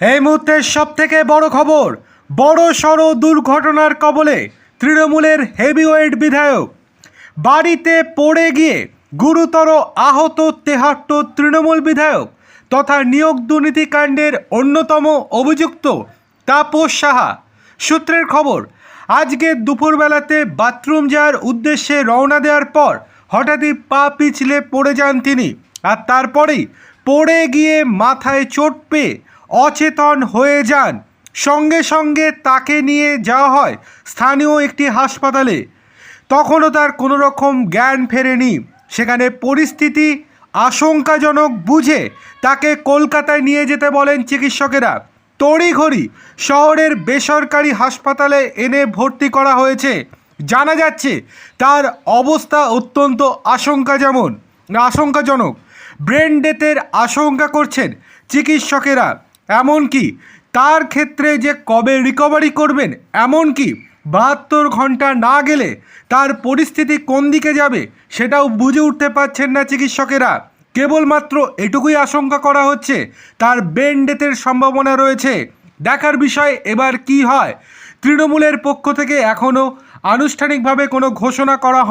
এই মুহূর্তের সব থেকে বড় খবর, বড় সড় দুর্ঘটনার কবলে তৃণমূলের হেভিওয়েট বিধায়ক। বাড়িতে পড়ে গিয়ে গুরুতর আহত তেহাট্ট তৃণমূল বিধায়ক তথা নিয়োগ দুর্নীতিকাণ্ডের অন্যতম অভিযুক্ত তাপস সাহা। সূত্রের খবর, আজকে দুপুরবেলাতে বাথরুম যাওয়ার উদ্দেশ্যে রওনা দেওয়ার পর হঠাৎই পা পিছলে পড়ে যান তিনি। আর তারপরেই পড়ে গিয়ে মাথায় চোট পেয়ে অচেতন হয়ে যান। সঙ্গে সঙ্গে তাকে নিয়ে যাওয়া হয় স্থানীয় একটি হাসপাতালে। তখনও তার কোনো রকম জ্ঞান ফেরেনি। সেখানে পরিস্থিতি আশঙ্কাজনক বুঝে তাকে কলকাতায় নিয়ে যেতে বলেন চিকিৎসকেরা। তড়িঘড়ি শহরের বেসরকারি হাসপাতালে এনে ভর্তি করা হয়েছে। জানা যাচ্ছে, তার অবস্থা অত্যন্ত আশঙ্কা যেমন, আশঙ্কাজনক। ব্রেন ডেথের আশঙ্কা করছেন চিকিৎসকেরা। এমনকি তার ক্ষেত্রে যে কবে রিকভারি করবেন এমনকি বাহাত্তর ঘণ্টা না গেলে তার পরিস্থিতি কোন দিকে যাবে, সেটাও বুঝে উঠতে পারছেন না চিকিৎসকেরা। কেবলমাত্র এটুকুই আশঙ্কা করা হচ্ছে, তার ব্রেন ডেথের সম্ভাবনা রয়েছে। দেখার বিষয় এবার কি হয়? তৃণমূলের পক্ষ থেকে এখনও আনুষ্ঠানিকভাবে কোনো ঘোষণা করা হয়